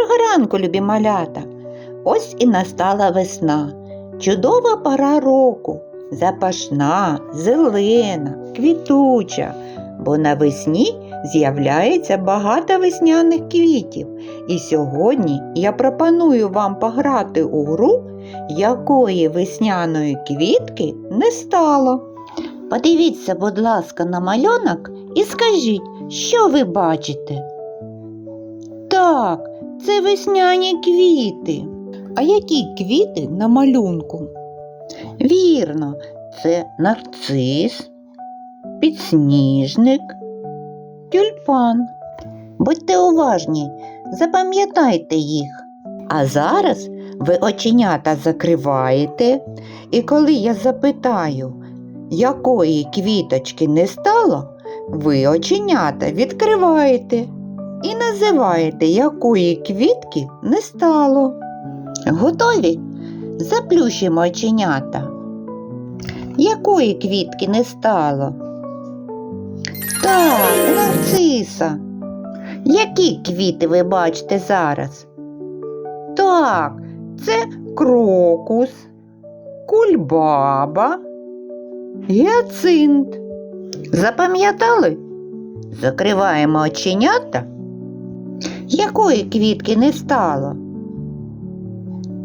ранку, любі малята! Ось і настала весна, чудова пора року, запашна, зелена, квітуча, бо навесні з'являється багато весняних квітів. І сьогодні я пропоную вам пограти у гру, якої весняної квітки не стало. Подивіться, будь ласка, на малюнок і скажіть, що ви бачите? Так, це весняні квіти. А які квіти на малюнку? Вірно, це нарцис, підсніжник, тюльпан. Будьте уважні, запам'ятайте їх. А зараз ви оченята закриваєте, і коли я запитаю, якої квіточки не стало, ви оченята відкриваєте і називаєте, якої квітки не стало. Готові? Заплющимо оченята. Якої квітки не стало? Так, нарциса. Які квіти ви бачите зараз? Так, це крокус, кульбаба, гіацинт. Запам'ятали? Закриваємо оченята. Якої квітки не стало?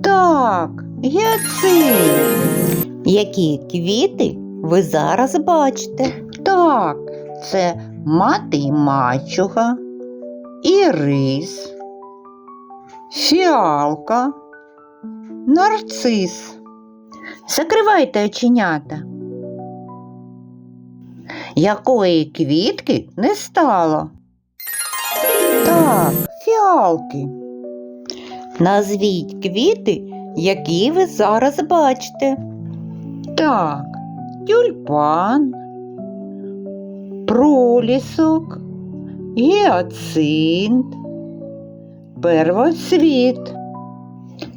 Так, гіацинт. Які квіти ви зараз бачите? Так, це мати й мачуга, ірис, фіалка, нарцис. Закривайте оченята. Якої квітки не стало? Так, фіалки. Назвіть квіти, які ви зараз бачите. Так, тюльпан, пролісок, гіацинт, первоцвіт.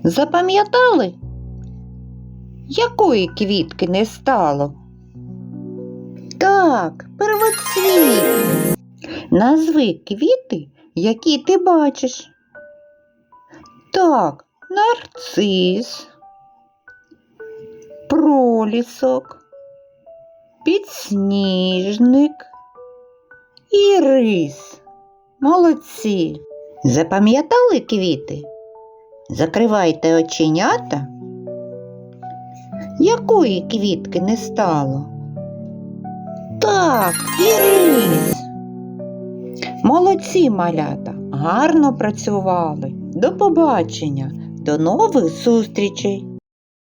Запам'ятали? Якої квітки не стало? Так, первоцвіт. Назви квіти, які ти бачиш. Так, нарцис, пролісок, підсніжник і рис. Молодці. Запам'ятали квіти? Закривайте оченята. Якої квітки не стало? Так, ірис. Молодці малята, гарно працювали. До побачення, до нових зустрічей!